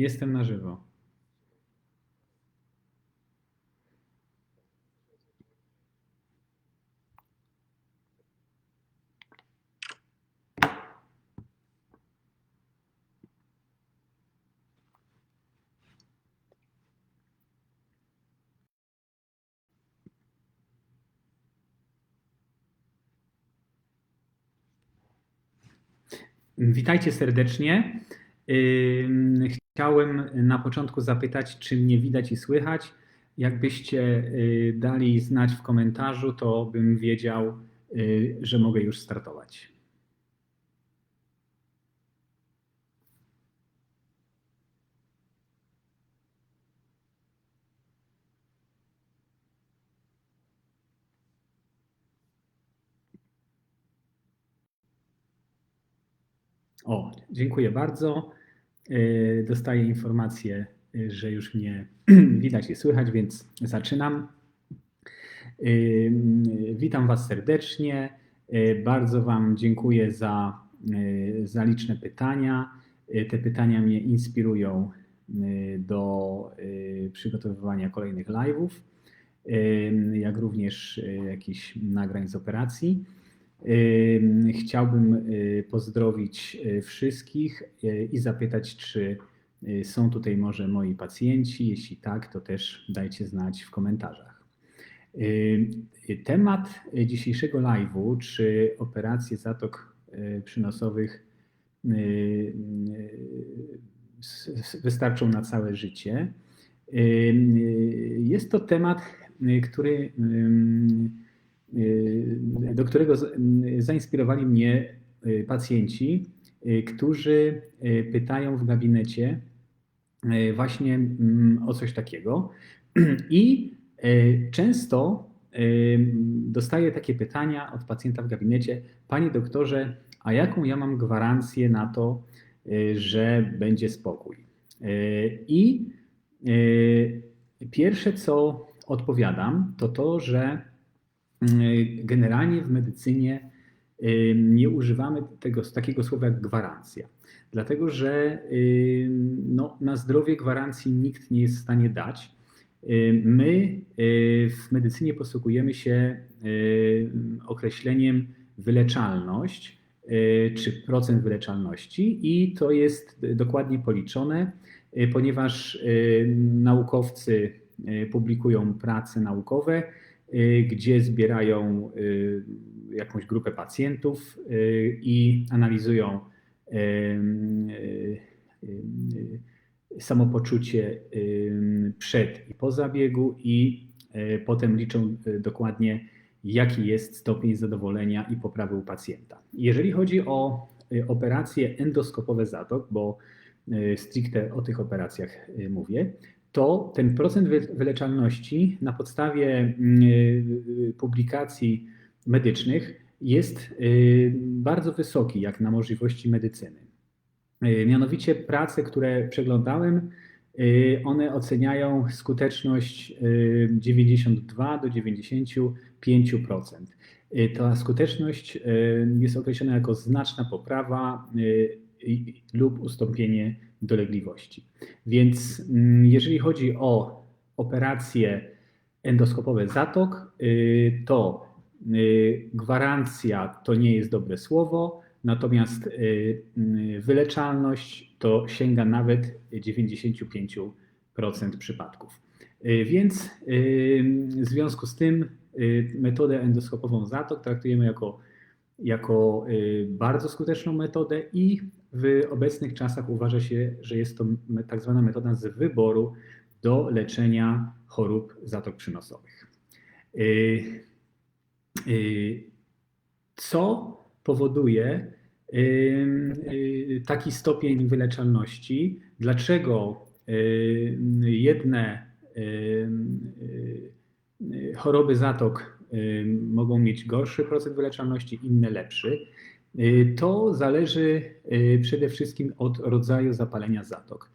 Jestem na żywo. Witajcie serdecznie. Chciałem na początku zapytać, czy mnie widać i słychać. Jakbyście y, dali znać w komentarzu, to bym wiedział, y, że mogę już startować. O, dziękuję bardzo. Y, Dostaję informację, że już mnie widać i słychać, więc zaczynam. Y, Witam Was serdecznie. Y, Bardzo Wam dziękuję za, za liczne pytania. Te pytania mnie inspirują do przygotowywania kolejnych live'ów, jak również jakichś nagrań z operacji. Ym, Chciałbym y, pozdrowić y, wszystkich y, i zapytać, czy są tutaj może moi pacjenci. Jeśli tak, to też dajcie znać w komentarzach. Temat dzisiejszego live'u, czy operacje zatok przynosowych wystarczą na całe życie. Jest to temat, który do którego zainspirowali mnie y, pacjenci, y, którzy y, pytają w gabinecie właśnie mm, o coś takiego. I często dostaję takie pytania od pacjenta w gabinecie: Panie doktorze, a jaką ja mam gwarancję na to, że będzie spokój? I pierwsze, co odpowiadam, to to, że Generalnie w medycynie y, nie używamy tego, takiego słowa jak gwarancja, dlatego że y, no, na zdrowie gwarancji nikt nie jest w stanie dać. My w medycynie posługujemy się określeniem wyleczalność czy procent wyleczalności i to jest dokładnie policzone, ponieważ naukowcy publikują prace naukowe, gdzie zbierają y, jakąś grupę pacjentów y, i analizują y, y, y, samopoczucie y, przed i po zabiegu i y, potem liczą y, dokładnie, jaki jest stopień zadowolenia i poprawy u pacjenta. Jeżeli chodzi o y, operacje endoskopowe zatok, bo y, stricte o tych operacjach y, mówię, to ten procent wy- wyleczalności na podstawie y, publikacji medycznych jest y, bardzo wysoki, jak na możliwości medycyny. Y, Mianowicie prace, które przeglądałem, one oceniają skuteczność y, 92 do 95%. Y, Ta skuteczność jest określona jako znaczna poprawa lub ustąpienie dolegliwości. Więc mm, jeżeli chodzi o operacje endoskopowe zatok, y, to y, gwarancja to nie jest dobre słowo, natomiast y, wyleczalność to sięga nawet 95% przypadków. Więc w związku z tym metodę endoskopową zatok traktujemy jako, jako bardzo skuteczną metodę i w obecnych czasach uważa się, że jest to tak zwana metoda z wyboru do leczenia chorób zatok przynosowych. Y, y, Co powoduje y, taki stopień wyleczalności? Dlaczego jedne choroby zatok mogą mieć gorszy procent wyleczalności, inne lepszy? Y, To zależy y, przede wszystkim od rodzaju zapalenia zatok.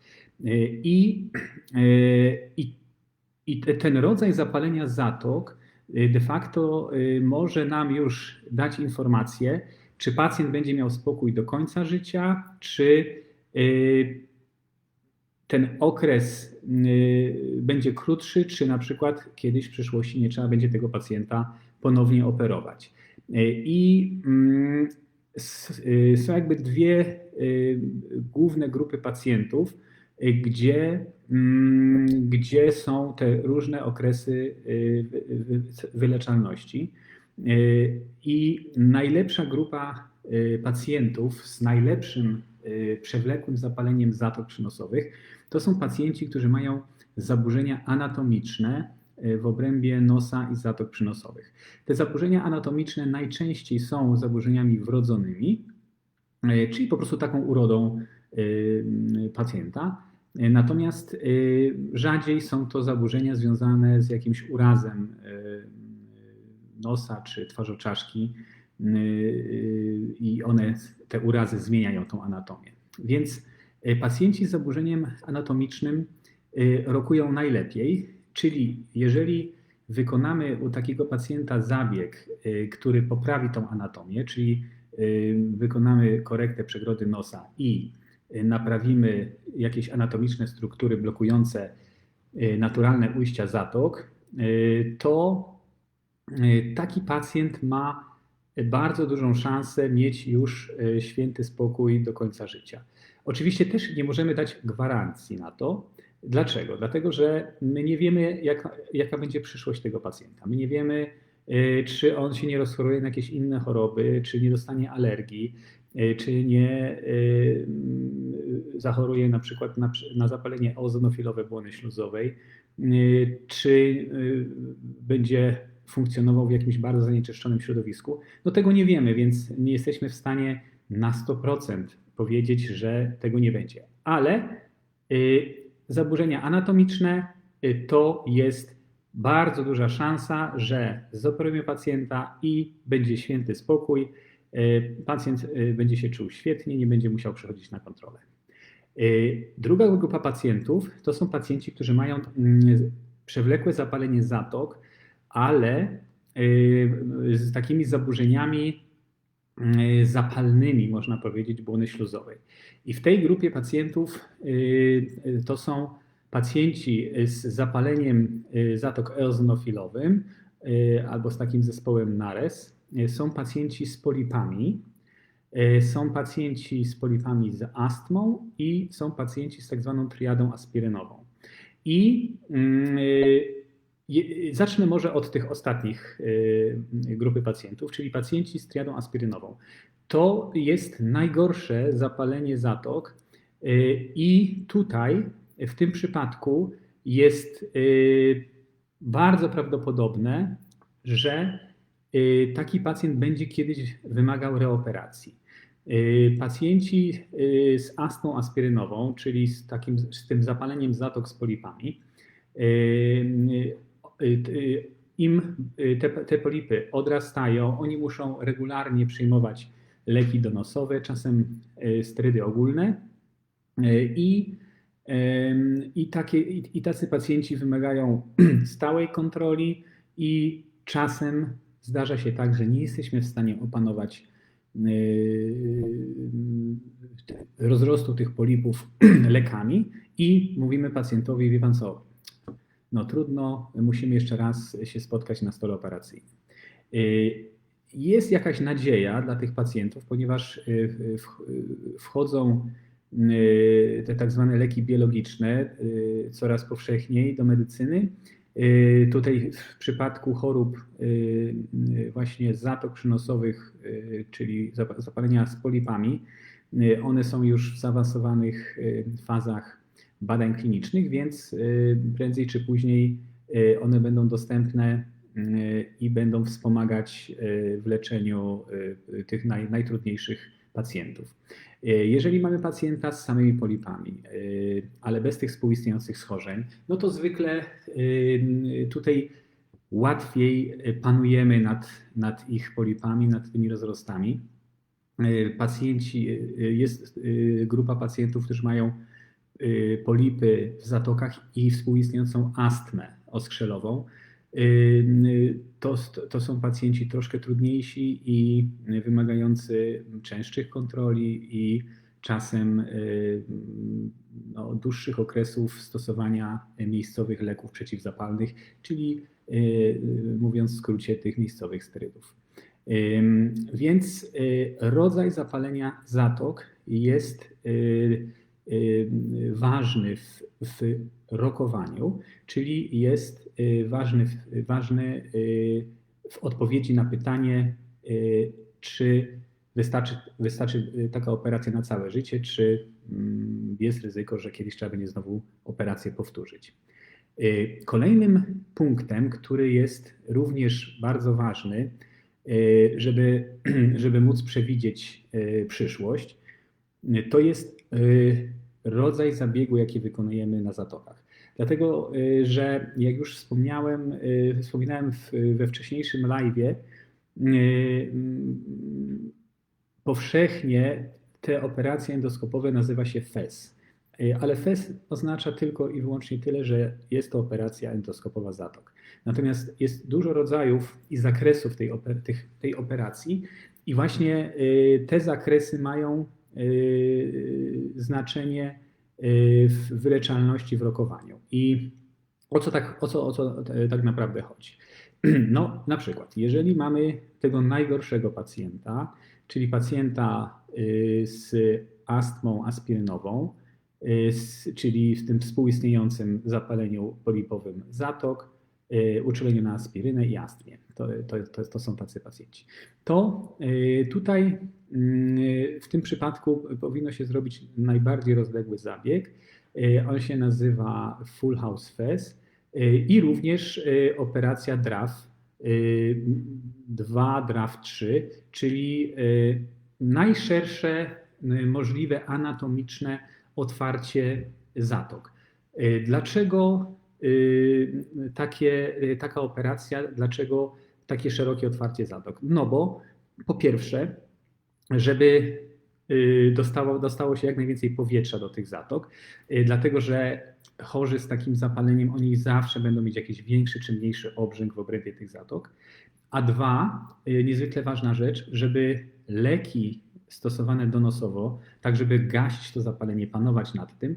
Y, I, i, i te- ten rodzaj zapalenia zatok de facto może nam już dać informację, czy pacjent będzie miał spokój do końca życia, czy ten okres będzie krótszy, czy na przykład kiedyś w przyszłości nie trzeba będzie tego pacjenta ponownie operować. I mm, są jakby dwie główne grupy pacjentów, gdzie, mm, gdzie są te różne okresy wyleczalności. I najlepsza grupa pacjentów z najlepszym przewlekłym zapaleniem zatok przynosowych to są pacjenci, którzy mają zaburzenia anatomiczne w obrębie nosa i zatok przynosowych. Te zaburzenia anatomiczne najczęściej są zaburzeniami wrodzonymi, czyli po prostu taką urodą pacjenta. Natomiast rzadziej są to zaburzenia związane z jakimś urazem nosa czy twarzoczaszki i one, te urazy zmieniają tą anatomię. Więc pacjenci z zaburzeniem anatomicznym rokują najlepiej, czyli jeżeli wykonamy u takiego pacjenta zabieg, który poprawi tą anatomię, czyli wykonamy korektę przegrody nosa i naprawimy jakieś anatomiczne struktury blokujące naturalne ujścia zatok, to taki pacjent ma bardzo dużą szansę mieć już święty spokój do końca życia. Oczywiście też nie możemy dać gwarancji na to. Dlaczego? Dlatego, że my nie wiemy, jaka, jaka będzie przyszłość tego pacjenta. My nie wiemy, czy on się nie rozchoruje na jakieś inne choroby, czy nie dostanie alergii, czy nie zachoruje na przykład na, na zapalenie ozonofilowe błony śluzowej, czy będzie funkcjonował w jakimś bardzo zanieczyszczonym środowisku. No tego nie wiemy, więc nie jesteśmy w stanie na 100% powiedzieć, że tego nie będzie. Ale y, zaburzenia anatomiczne y, to jest bardzo duża szansa, że zoperujemy pacjenta i będzie święty spokój. Y, pacjent będzie się czuł świetnie, nie będzie musiał przechodzić na kontrolę. Druga grupa pacjentów to są pacjenci, którzy mają mm, przewlekłe zapalenie zatok, ale z takimi zaburzeniami Y, zapalnymi, można powiedzieć, błony śluzowej. I w tej grupie pacjentów y, y, to są pacjenci z zapaleniem zatok eozinofilowym albo z takim zespołem NARES. Są pacjenci z polipami, są pacjenci z polipami z astmą i są pacjenci z tak zwaną triadą aspirynową. I Zacznę może od tych ostatnich y, grupy pacjentów, czyli pacjenci z triadą aspirynową. To jest najgorsze zapalenie zatok y, i tutaj w tym przypadku jest y, bardzo prawdopodobne, że taki pacjent będzie kiedyś wymagał reoperacji. Pacjenci z astmą aspirynową, czyli z, takim, z tym zapaleniem zatok z polipami, im y, te, te polipy odrastają, oni muszą regularnie przyjmować leki donosowe, czasem sterydy ogólne. I, i, takie, i tacy pacjenci wymagają stałej kontroli i czasem zdarza się tak, że nie jesteśmy w stanie opanować rozrostu tych polipów lekami i mówimy pacjentowi, wie pan co, no trudno, musimy jeszcze raz się spotkać na stole operacyjnym. Y, jest jakaś nadzieja dla tych pacjentów, ponieważ y, wchodzą y, te tak zwane leki biologiczne coraz powszechniej do medycyny. Tutaj w przypadku chorób właśnie zatok przynosowych, czyli zapalenia z polipami, one są już w zaawansowanych fazach badań klinicznych, więc y, prędzej czy później y, one będą dostępne y, i będą wspomagać w leczeniu tych naj, najtrudniejszych pacjentów. Jeżeli mamy pacjenta z samymi polipami, ale bez tych współistniejących schorzeń, no to zwykle tutaj łatwiej panujemy nad, nad ich polipami, nad tymi rozrostami. Pacjenci, jest grupa pacjentów, którzy mają polipy w zatokach i współistniejącą astmę oskrzelową. Y, to, to są pacjenci troszkę trudniejsi i wymagający częstszych kontroli i czasem no, dłuższych okresów stosowania miejscowych leków przeciwzapalnych, czyli mówiąc w skrócie tych miejscowych sterydów. Więc rodzaj zapalenia zatok jest ważny w, w rokowaniu, czyli jest ważny, ważny w odpowiedzi na pytanie, czy wystarczy, wystarczy taka operacja na całe życie, czy mm, jest ryzyko, że kiedyś trzeba będzie znowu operację powtórzyć. Kolejnym punktem, który jest również bardzo ważny, żeby, żeby móc przewidzieć przyszłość, to jest rodzaj zabiegu, jaki wykonujemy na zatokach. Dlatego, że jak już wspomniałem, wspominałem we wcześniejszym live, powszechnie te operacje endoskopowe nazywa się FES. Ale FES oznacza tylko i wyłącznie tyle, że jest to operacja endoskopowa zatok. Natomiast jest dużo rodzajów i zakresów tej, oper tej operacji, i właśnie te zakresy mają znaczenie w wyleczalności w rokowaniu. I o co tak, o co, o co tak naprawdę chodzi? No, na przykład, jeżeli mamy tego najgorszego pacjenta, czyli pacjenta z astmą aspirynową, czyli w tym współistniejącym zapaleniu polipowym zatok, uczuleniu na aspirynę i astmie. To, to, to, to są tacy pacjenci. To tutaj w tym przypadku powinno się zrobić najbardziej rozległy zabieg. On się nazywa Full House FES i również operacja DRAF 2, DRAF 3, czyli najszersze możliwe anatomiczne otwarcie zatok. Dlaczego takie, taka operacja, dlaczego takie szerokie otwarcie zatok? No bo po pierwsze, żeby dostało, dostało się jak najwięcej powietrza do tych zatok, dlatego że chorzy z takim zapaleniem, oni zawsze będą mieć jakiś większy czy mniejszy obrzęk w obrębie tych zatok. A dwa, niezwykle ważna rzecz, żeby leki stosowane donosowo, tak żeby gasić to zapalenie, panować nad tym,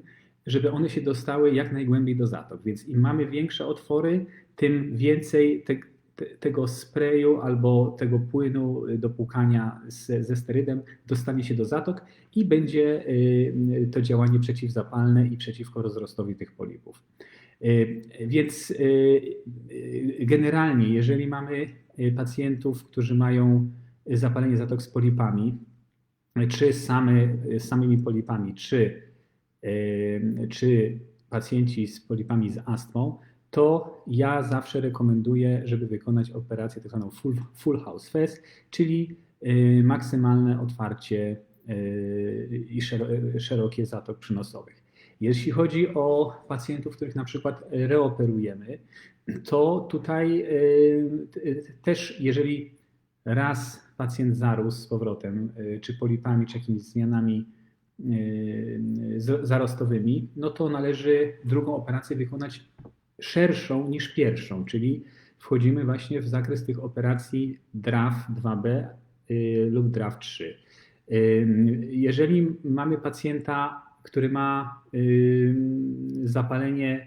żeby one się dostały jak najgłębiej do zatok. Więc im mamy większe otwory, tym więcej te, te, tego sprayu albo tego płynu do płukania z, ze sterydem dostanie się do zatok i będzie y, to działanie przeciwzapalne i przeciwko rozrostowi tych polipów. Y, więc y, generalnie, jeżeli mamy pacjentów, którzy mają zapalenie zatok z polipami, czy same, samymi polipami, czy czy pacjenci z polipami z astmą, to ja zawsze rekomenduję, żeby wykonać operację tak zwaną full, full house fest, czyli y, maksymalne otwarcie y, i szerokie zatok przynosowych. Jeśli chodzi o pacjentów, których na przykład reoperujemy, to tutaj y, też, jeżeli raz pacjent zarósł z powrotem, czy polipami, czy jakimiś zmianami zarostowymi, no to należy drugą operację wykonać szerszą niż pierwszą, czyli wchodzimy właśnie w zakres tych operacji DRAF 2B y, lub DRAF 3. Jeżeli mamy pacjenta, który ma zapalenie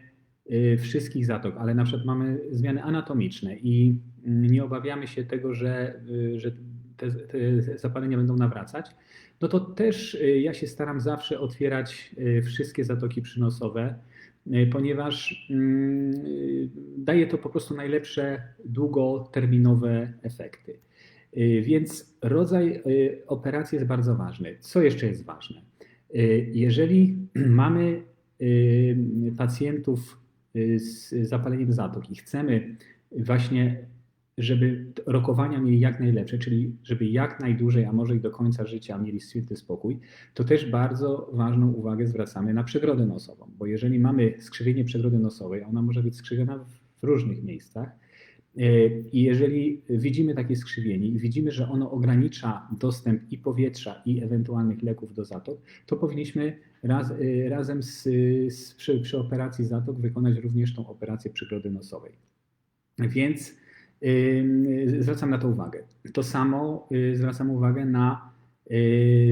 wszystkich zatok, ale na przykład mamy zmiany anatomiczne i nie obawiamy się tego, że, że te, te zapalenia będą nawracać, no to też y, ja się staram zawsze otwierać y, wszystkie zatoki przynosowe, y, ponieważ mm, daje to po prostu najlepsze długoterminowe efekty. Więc rodzaj operacji jest bardzo ważny. Co jeszcze jest ważne? Jeżeli mamy pacjentów z zapaleniem zatok i chcemy właśnie żeby rokowania mieli jak najlepsze, czyli żeby jak najdłużej, a może i do końca życia mieli święty spokój, to też bardzo ważną uwagę zwracamy na przegrodę nosową, bo jeżeli mamy skrzywienie przegrody nosowej, ona może być skrzywiona w różnych miejscach e, i jeżeli widzimy takie skrzywienie i widzimy, że ono ogranicza dostęp i powietrza i ewentualnych leków do zatok, to powinniśmy raz, e, razem z, z przy, przy operacji zatok wykonać również tą operację przegrody nosowej. Więc zwracam na to uwagę. To samo y, zwracam uwagę na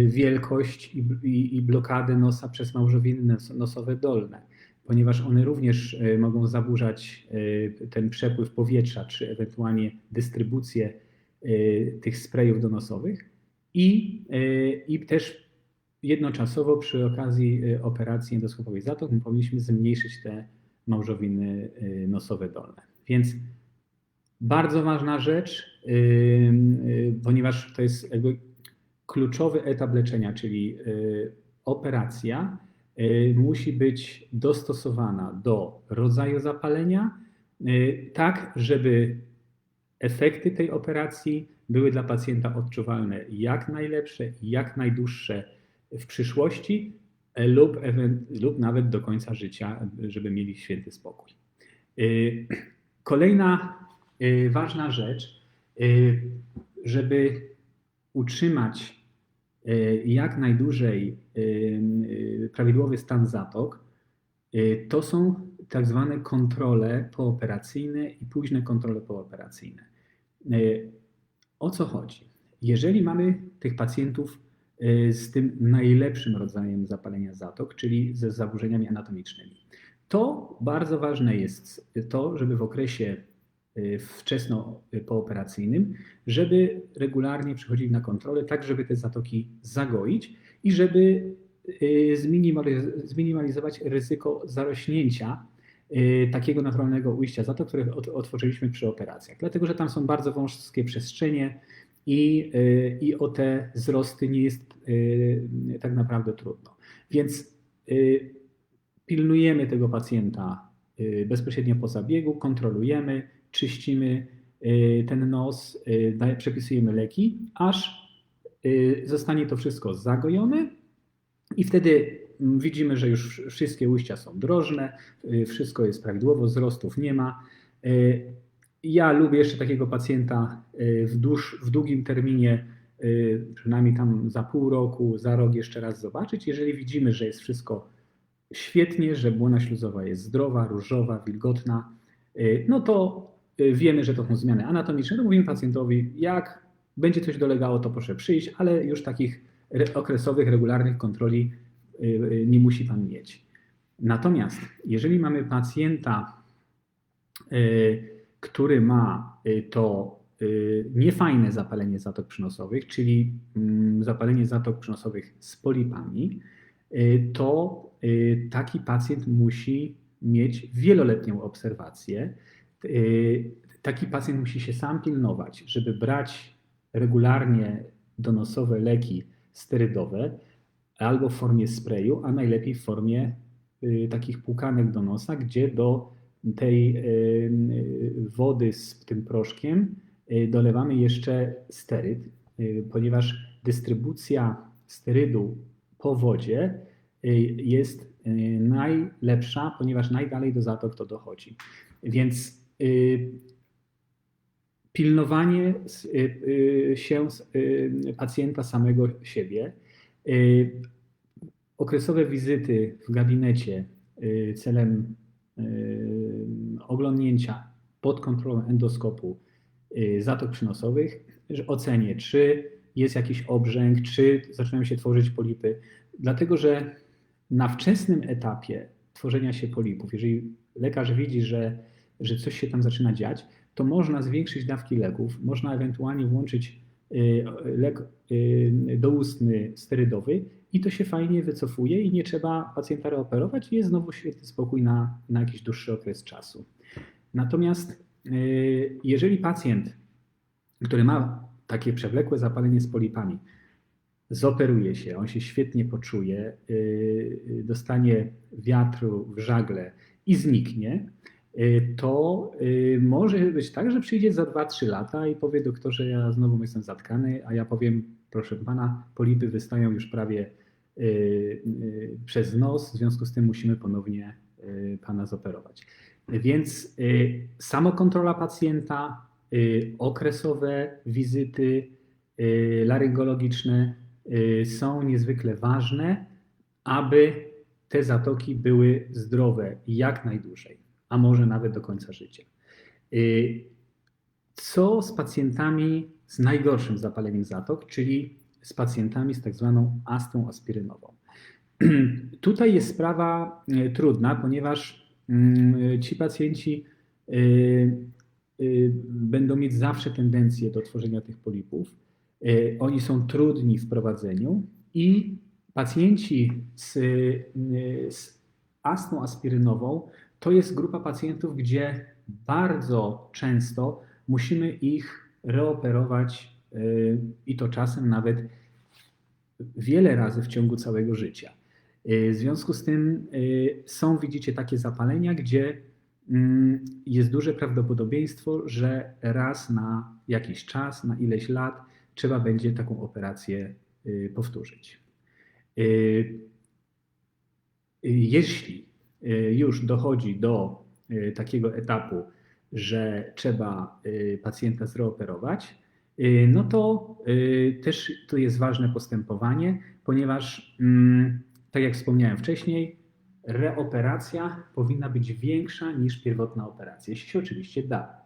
wielkość i, blokadę nosa przez małżowiny nosowe dolne, ponieważ one również mogą zaburzać ten przepływ powietrza, czy ewentualnie dystrybucję tych sprayów donosowych i, i też jednoczasowo przy okazji operacji endoskopowej zatok powinniśmy zmniejszyć te małżowiny nosowe dolne. Więc bardzo ważna rzecz, ponieważ to jest kluczowy etap leczenia, czyli operacja musi być dostosowana do rodzaju zapalenia, tak żeby efekty tej operacji były dla pacjenta odczuwalne jak najlepsze jak najdłuższe w przyszłości lub, lub nawet do końca życia, żeby mieli święty spokój. Kolejna ważna rzecz, żeby utrzymać jak najdłużej prawidłowy stan zatok, to są tak zwane kontrole pooperacyjne i późne kontrole pooperacyjne. O co chodzi? Jeżeli mamy tych pacjentów z tym najlepszym rodzajem zapalenia zatok, czyli ze zaburzeniami anatomicznymi, to bardzo ważne jest to, żeby w okresie wczesno pooperacyjnym, żeby regularnie przychodzili na kontrolę, tak żeby te zatoki zagoić i żeby zminimalizować ryzyko zarośnięcia takiego naturalnego ujścia zatok, które otworzyliśmy przy operacjach. Dlatego, że tam są bardzo wąskie przestrzenie i, i o te wzrosty nie jest tak naprawdę trudno. Więc pilnujemy tego pacjenta bezpośrednio po zabiegu, kontrolujemy, czyścimy ten nos, przepisujemy leki, aż zostanie to wszystko zagojone i wtedy widzimy, że już wszystkie ujścia są drożne, wszystko jest prawidłowo, wzrostów nie ma. Ja lubię jeszcze takiego pacjenta w, dłuż, w długim terminie, przynajmniej tam za pół roku, za rok jeszcze raz zobaczyć. Jeżeli widzimy, że jest wszystko świetnie, że błona śluzowa jest zdrowa, różowa, wilgotna, no to wiemy, że to są zmiany anatomiczne, to mówimy pacjentowi, jak będzie coś dolegało, to proszę przyjść, ale już takich okresowych, regularnych kontroli nie musi Pan mieć. Natomiast jeżeli mamy pacjenta, który ma to niefajne zapalenie zatok przynosowych, czyli zapalenie zatok przynosowych z polipami, to taki pacjent musi mieć wieloletnią obserwację. Taki pacjent musi się sam pilnować, żeby brać regularnie donosowe leki sterydowe albo w formie sprayu, a najlepiej w formie takich płukanek do nosa, gdzie do tej wody z tym proszkiem dolewamy jeszcze steryd, ponieważ dystrybucja sterydu po wodzie jest najlepsza, ponieważ najdalej do zatok to dochodzi. Więc pilnowanie się pacjenta samego siebie, okresowe wizyty w gabinecie celem oglądnięcia pod kontrolą endoskopu zatok przynosowych, ocenię, czy jest jakiś obrzęk, czy zaczynają się tworzyć polipy, dlatego że na wczesnym etapie tworzenia się polipów, jeżeli lekarz widzi, że, że coś się tam zaczyna dziać, to można zwiększyć dawki leków, można ewentualnie włączyć lek doustny sterydowy i to się fajnie wycofuje i nie trzeba pacjenta reoperować i jest znowu świetny spokój na, na jakiś dłuższy okres czasu. Natomiast jeżeli pacjent, który ma takie przewlekłe zapalenie z polipami, zoperuje się, on się świetnie poczuje, dostanie wiatru w żagle i zniknie, to może być tak, że przyjdzie za 2-3 lata i powie doktorze, ja znowu jestem zatkany, a ja powiem, proszę pana, polipy wystają już prawie przez nos, w związku z tym musimy ponownie pana zoperować. Więc samokontrola pacjenta, okresowe wizyty laryngologiczne są niezwykle ważne, aby te zatoki były zdrowe jak najdłużej, a może nawet do końca życia. Co z pacjentami z najgorszym zapaleniem zatok, czyli z pacjentami z tak zwaną astmą aspirynową. Tutaj jest sprawa trudna, ponieważ mm, ci pacjenci będą mieć zawsze tendencję do tworzenia tych polipów. Oni są trudni w prowadzeniu i pacjenci z, z astmą aspirynową to jest grupa pacjentów, gdzie bardzo często musimy ich reoperować i to czasem nawet wiele razy w ciągu całego życia. W związku z tym są, widzicie, takie zapalenia, gdzie jest duże prawdopodobieństwo, że raz na jakiś czas, na ileś lat trzeba będzie taką operację powtórzyć. Jeśli już dochodzi do takiego etapu, że trzeba pacjenta zreoperować, no to też to jest ważne postępowanie, ponieważ mm, tak jak wspomniałem wcześniej, reoperacja powinna być większa niż pierwotna operacja, jeśli się oczywiście da.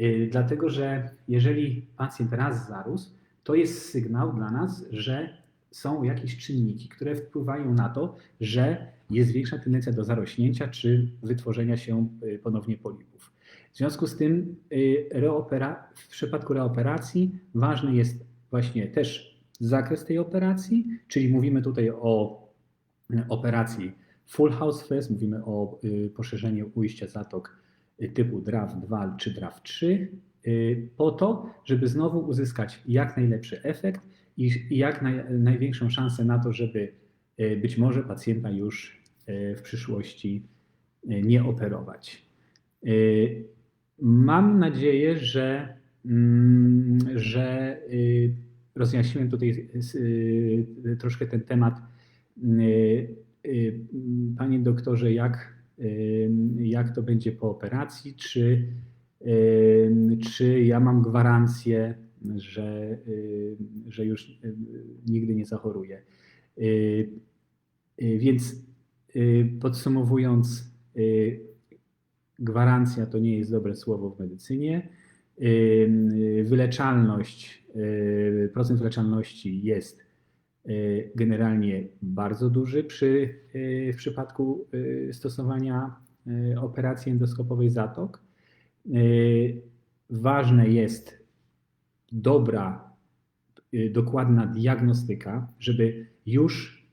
Y, dlatego, że jeżeli pacjent raz zarósł, to jest sygnał dla nas, że są jakieś czynniki, które wpływają na to, że jest większa tendencja do zarośnięcia czy wytworzenia się y, ponownie polipów. W związku z tym y, w przypadku reoperacji ważny jest właśnie też zakres tej operacji, czyli mówimy tutaj o operacji Full House Fest, mówimy o y, poszerzeniu ujścia zatok y, typu DRAF 2 czy DRAF 3, y, po to, żeby znowu uzyskać jak najlepszy efekt i jak naj, największą szansę na to, żeby być może pacjenta już w przyszłości nie operować. Mam nadzieję, że, mm, że rozjaśniłem tutaj troszkę ten temat panie doktorze, jak, y, jak to będzie po operacji? Czy, czy ja mam gwarancję, że, że już nigdy nie zachoruję? Więc podsumowując, gwarancja to nie jest dobre słowo w medycynie. Wyleczalność, procent wyleczalności jest Y, generalnie bardzo duży przy, y, w przypadku y, stosowania operacji endoskopowej zatok. Ważne jest dobra, dokładna diagnostyka, żeby już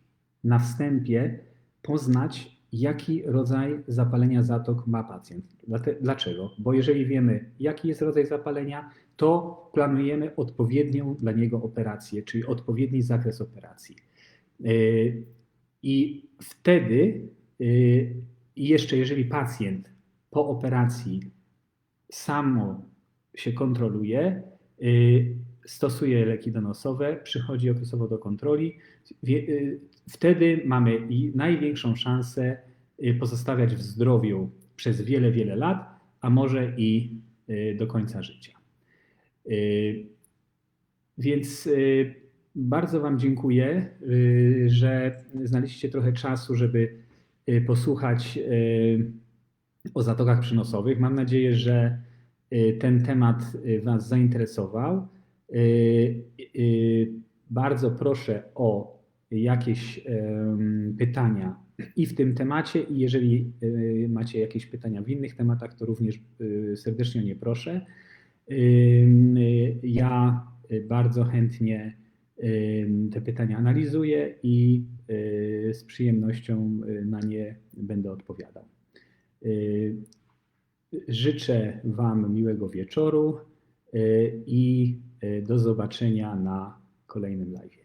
na wstępie poznać, jaki rodzaj zapalenia zatok ma pacjent. Dlaczego? Bo jeżeli wiemy, jaki jest rodzaj zapalenia, to planujemy odpowiednią dla niego operację, czyli odpowiedni zakres operacji. Y, I wtedy, y, jeszcze jeżeli pacjent po operacji samo się kontroluje, y, stosuje leki donosowe, przychodzi okresowo do kontroli, wtedy mamy największą szansę pozostawiać w zdrowiu przez wiele, wiele lat, a może i do końca życia. Y, więc y, bardzo Wam dziękuję, y, że znaleźliście trochę czasu, żeby posłuchać o zatokach przynosowych. Mam nadzieję, że ten temat Was zainteresował. Bardzo proszę o jakieś pytania i w tym temacie, i jeżeli macie jakieś pytania w innych tematach, to również serdecznie o nie proszę. Ja bardzo chętnie te pytania analizuję i y, z przyjemnością y, na nie będę odpowiadał. Y, życzę Wam miłego wieczoru i do zobaczenia na kolejnym live.